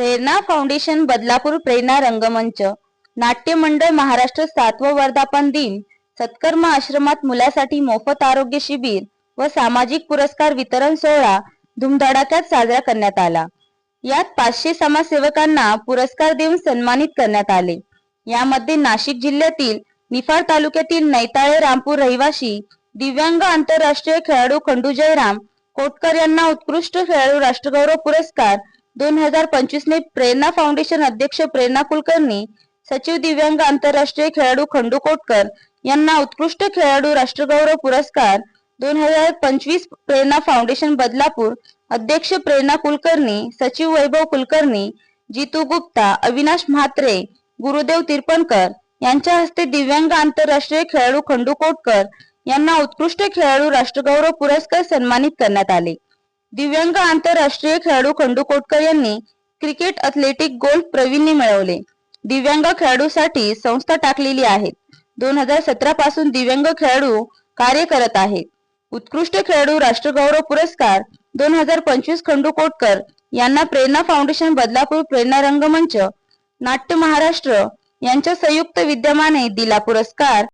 प्रेरणा foundation Badlapur प्रेरणा रंगमंच. नाट्य मंडळ महाराष्ट्र सातव वर्धापन दिन. सत्कर्म आश्रमात मुलासाठी मोफत आरोग्य शिबिर व सामाजिक पुरस्कार वितरण सोहळा धुमधडाक्यात साजरा करण्यात आला. यात पाचशे समाजसेवकांना पुरस्कार देऊन सन्मानित करण्यात आले. यामध्ये नाशिक जिल्ह्यातील निफाड तालुक्यातील नैताळे रामपूर रहिवासी दिव्यांग आंतरराष्ट्रीय खेळाडू खंडू जयराम कोटकर यांना उत्कृष्ट खेळाडू राष्ट्रगौरव पुरस्कार दोन हजार पंचवीस ने प्रेरणा फाउंडेशन अध्यक्ष प्रेरणा कुलकर्णी सचिव दिव्यांग आंतरराष्ट्रीय खेळाडू खंडू कोटकर यांना उत्कृष्ट खेळाडू राष्ट्रगौरव पुरस्कार. दोन हजार पंचवीस प्रेरणा फाउंडेशन बदलापूर अध्यक्ष प्रेरणा कुलकर्णी सचिव वैभव कुलकर्णी जितू गुप्ता अविनाश म्हात्रे गुरुदेव तिरपणकर यांच्या हस्ते दिव्यांग आंतरराष्ट्रीय खेळाडू खंडू कोटकर यांना उत्कृष्ट खेळाडू राष्ट्रगौरव पुरस्कार सन्मानित करण्यात आले. दिव्यांग आंतरराष्ट्रीय खेळाडू खंडू कोटकर यांनी क्रिकेट अथलेटिक गोल्फ प्रवीणने मिळवले. दिव्यांग खेळाडूसाठी संस्था टाकलेली आहेत दोन हजार सतरा पासून दिव्यांग खेळाडू कार्य करत आहेत. उत्कृष्ट खेळाडू राष्ट्रगौरव पुरस्कार दोन हजार पंचवीस खंडू कोटकर यांना प्रेरणा फाउंडेशन बदलापूर प्रेरणा रंगमंच नाट्य महाराष्ट्र यांच्या संयुक्त विद्यमाने दिला पुरस्कार.